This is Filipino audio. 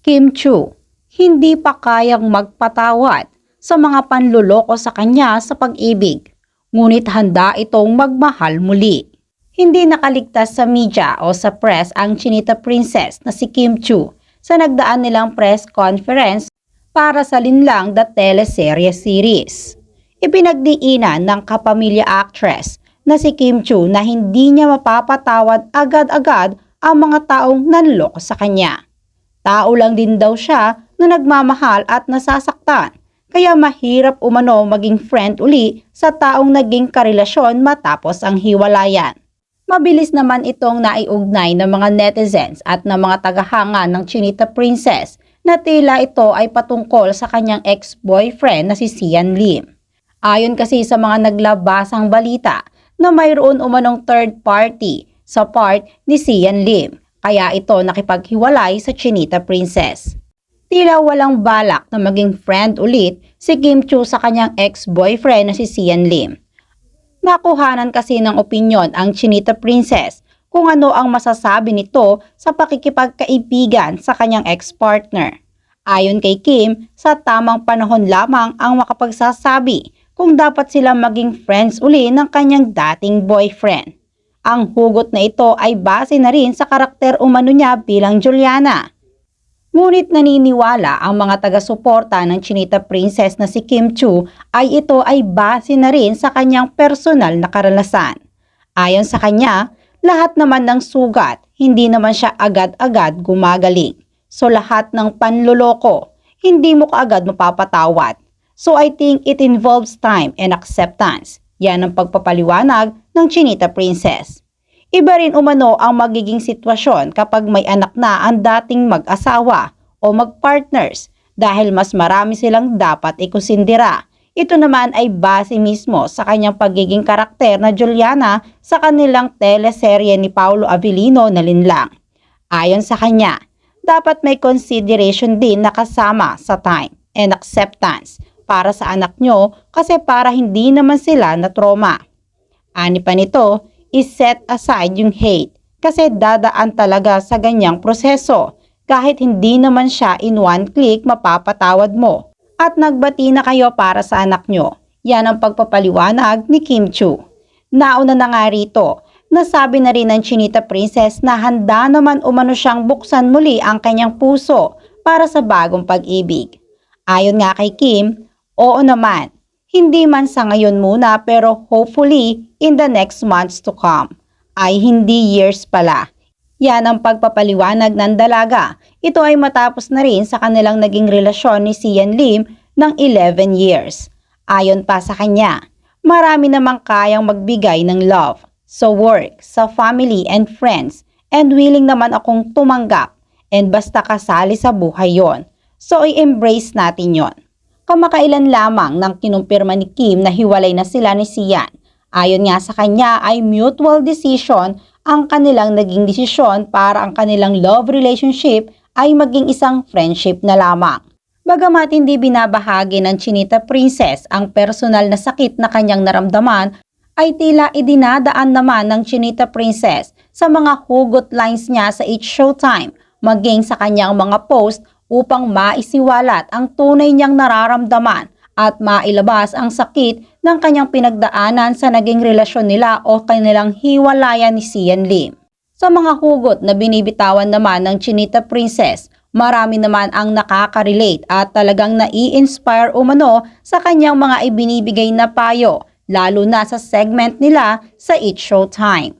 Kim Chu, hindi pa kayang magpatawad sa mga panluloko sa kanya sa pag-ibig, ngunit handa itong magmahal muli. Hindi nakaligtas sa media o sa press ang Chinita Princess na si Kim Chu sa nagdaan nilang press conference para sa linlang the teleserye series. Ipinagdiinan ng kapamilya actress na si Kim Chu na hindi niya mapapatawad agad-agad ang mga taong nanloko sa kanya. Tao lang din daw siya na nagmamahal at nasasaktan, kaya mahirap umano maging friend uli sa taong naging karelasyon matapos ang hiwalayan. Mabilis naman itong naiugnay ng mga netizens at ng mga tagahanga ng Chinita Princess na tila ito ay patungkol sa kanyang ex-boyfriend na si Sian Lim. Ayon kasi sa mga naglabasang balita na mayroon umanong third party sa part ni Sian Lim, kaya ito nakipaghiwalay sa Chinita Princess. Tila walang balak na maging friend ulit si Kim Chu sa kanyang ex-boyfriend na si Sian Lim. Nakuhanan kasi ng opinyon ang Chinita Princess kung ano ang masasabi nito sa pakikipagkaibigan sa kanyang ex-partner. Ayon kay Kim, sa tamang panahon lamang ang makapagsasabi kung dapat silang maging friends uli ng kanyang dating boyfriend. Ang hugot na ito ay base na rin sa karakter umano niya bilang Juliana. Ngunit naniniwala ang mga taga-suporta ng Chinita Princess na si Kim Chu ay ito ay base na rin sa kanyang personal na karanasan. Ayon sa kanya, lahat naman ng sugat, hindi naman siya agad-agad gumagaling. So lahat ng panloloko, hindi mo kaagad mapapatawad. So I think it involves time and acceptance. Yan ang pagpapaliwanag ng Chinita Princess. Iba rin umano ang magiging sitwasyon kapag may anak na ang dating mag-asawa o mag-partners dahil mas marami silang dapat ikusindira. Ito naman ay base mismo sa kanyang pagiging karakter na Juliana sa kanilang teleserye ni Paulo Avellino na linlang. Ayon sa kanya, dapat may consideration din na kasama sa time and acceptance para sa anak nyo kasi para hindi naman sila na trauma. Ani pa nito, is-set aside yung hate kasi dadaan talaga sa ganyang proseso kahit hindi naman siya in one click mapapatawad mo. At nagbati na kayo para sa anak nyo. Yan ang pagpapaliwanag ni Kim Chu. Nauna na nga rito, nasabi na rin ng Chinita Princess na handa naman umano siyang buksan muli ang kanyang puso para sa bagong pag-ibig. Ayon nga kay Kim, oo naman, hindi man sa ngayon muna pero hopefully in the next months to come. Ay hindi years pala. Yan ang pagpapaliwanag ng dalaga. Ito ay matapos na rin sa kanilang naging relasyon ni Sian Lim ng 11 years. Ayon pa sa kanya, marami namang kayang magbigay ng love sa work, sa family and friends and willing naman akong tumanggap and basta kasali sa buhay yon. So i-embrace natin yon. Kamakailan lamang nang kinumpirma ni Kim na hiwalay na sila ni Sian Ayon nga sa kanya ay mutual decision ang kanilang naging desisyon para ang kanilang love relationship ay maging isang friendship na lamang. Bagamat hindi binabahagi ng Chinita Princess ang personal na sakit na kanyang naramdaman, ay tila idinadaan naman ng Chinita Princess sa mga hugot lines niya sa each showtime, maging sa kanyang mga post upang maisiwalat ang tunay niyang nararamdaman at mailabas ang sakit ng kanyang pinagdaanan sa naging relasyon nila o kanilang hiwalayan ni Sian Lim. Sa mga hugot na binibitawan naman ng Chinita Princess, marami naman ang nakaka-relate at talagang nai-inspire umano sa kanyang mga ibinibigay na payo, lalo na sa segment nila sa It Showtime.